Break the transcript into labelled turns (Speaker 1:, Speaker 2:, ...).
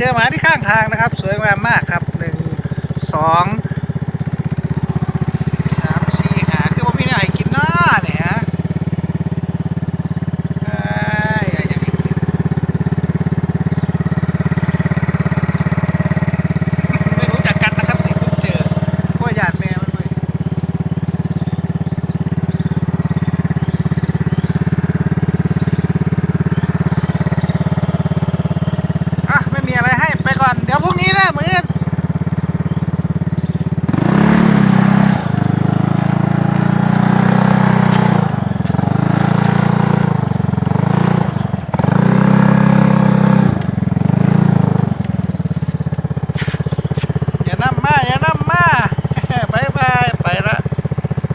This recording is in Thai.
Speaker 1: เจอหมาที่ข้างทางนะครับ สวยงามมากครับหนึ่งสองสามสี่หาคือว่าพี่เนี่ยให้กินน้าเนี่ยฮะเอ้ยอยากให้กิน ไม่รู้จักกันนะครับนี่เพิ่งเจอว่าหยาดแมวมันด้วย อะไม่มีอะไรให้ไปก่อน เดี๋ยวพรุ่ง